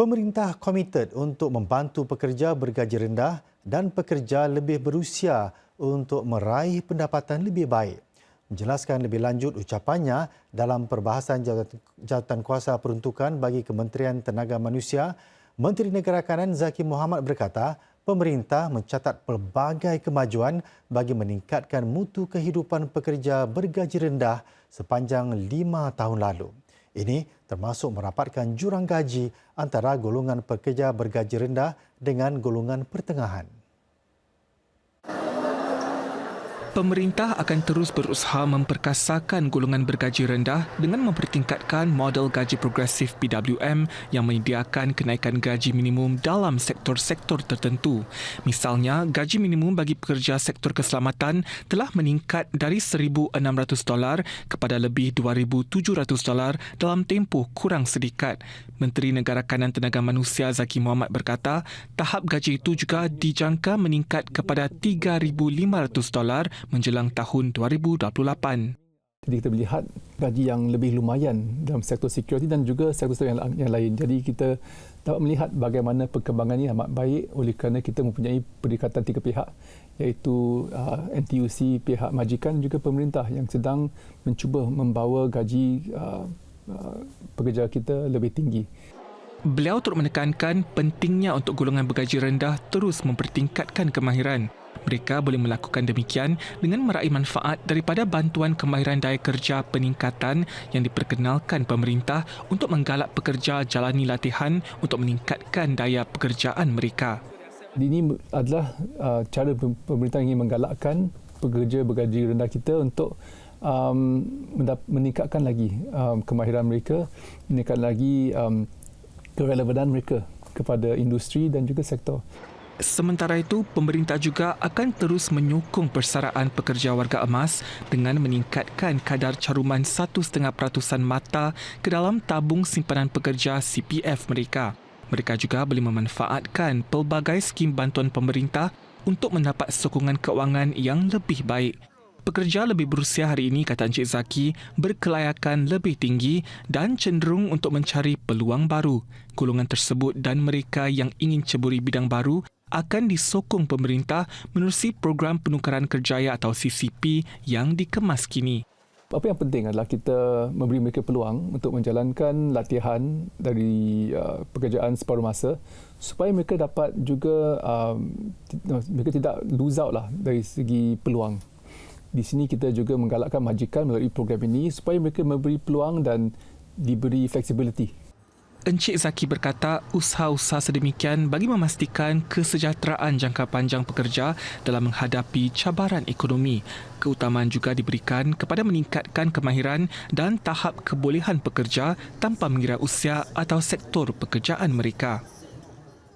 Pemerintah komited untuk membantu pekerja bergaji rendah dan pekerja lebih berusia untuk meraih pendapatan lebih baik. Menjelaskan lebih lanjut ucapannya dalam perbahasan jawatan kuasa peruntukan bagi Kementerian Tenaga Manusia, Menteri Negara Kanan Zaki Muhammad berkata, pemerintah mencatat pelbagai kemajuan bagi meningkatkan mutu kehidupan pekerja bergaji rendah sepanjang lima tahun lalu. Ini termasuk merapatkan jurang gaji antara golongan pekerja bergaji rendah dengan golongan pertengahan. Pemerintah akan terus berusaha memperkasakan golongan bergaji rendah dengan mempertingkatkan model gaji progresif PWM yang menyediakan kenaikan gaji minimum dalam sektor-sektor tertentu. Misalnya, gaji minimum bagi pekerja sektor keselamatan telah meningkat dari 1,600 dolar kepada lebih 2,700 dolar dalam tempoh kurang sedikit. Menteri Negara Kanan Tenaga Manusia Zaki Muhammad berkata, tahap gaji itu juga dijangka meningkat kepada 3,500 dolar menjelang tahun 2028. Jadi kita melihat gaji yang lebih lumayan dalam sektor security dan juga sektor yang, yang lain. Jadi kita dapat melihat bagaimana perkembangan ini amat baik oleh kerana kita mempunyai perikatan tiga pihak iaitu uh, NTUC, pihak majikan juga pemerintah yang sedang mencuba membawa gaji uh, uh, pekerja kita lebih tinggi. Beliau turut menekankan pentingnya untuk golongan bergaji rendah terus mempertingkatkan kemahiran mereka boleh melakukan demikian dengan meraih manfaat daripada bantuan kemahiran daya kerja peningkatan yang diperkenalkan pemerintah untuk menggalak pekerja jalani latihan untuk meningkatkan daya pekerjaan mereka. Ini adalah uh, cara pemerintah ingin menggalakkan pekerja bergaji rendah kita untuk um, meningkatkan lagi um, kemahiran mereka, meningkatkan lagi um, kerelevanan mereka kepada industri dan juga sektor. Sementara itu, pemerintah juga akan terus menyokong persaraan pekerja warga emas dengan meningkatkan kadar caruman 1.5% mata ke dalam tabung simpanan pekerja CPF mereka. Mereka juga boleh memanfaatkan pelbagai skim bantuan pemerintah untuk mendapat sokongan keuangan yang lebih baik. Pekerja lebih berusia hari ini, kata Encik Zaki, berkelayakan lebih tinggi dan cenderung untuk mencari peluang baru. Golongan tersebut dan mereka yang ingin ceburi bidang baru akan disokong pemerintah menerusi program penukaran kerjaya atau CCP yang dikemas kini. Apa yang penting adalah kita memberi mereka peluang untuk menjalankan latihan dari uh, pekerjaan separuh masa supaya mereka dapat juga um, mereka tidak lose out lah dari segi peluang. Di sini kita juga menggalakkan majikan melalui program ini supaya mereka memberi peluang dan diberi flexibility Encik Zaki berkata usaha-usaha sedemikian bagi memastikan kesejahteraan jangka panjang pekerja dalam menghadapi cabaran ekonomi. Keutamaan juga diberikan kepada meningkatkan kemahiran dan tahap kebolehan pekerja tanpa mengira usia atau sektor pekerjaan mereka.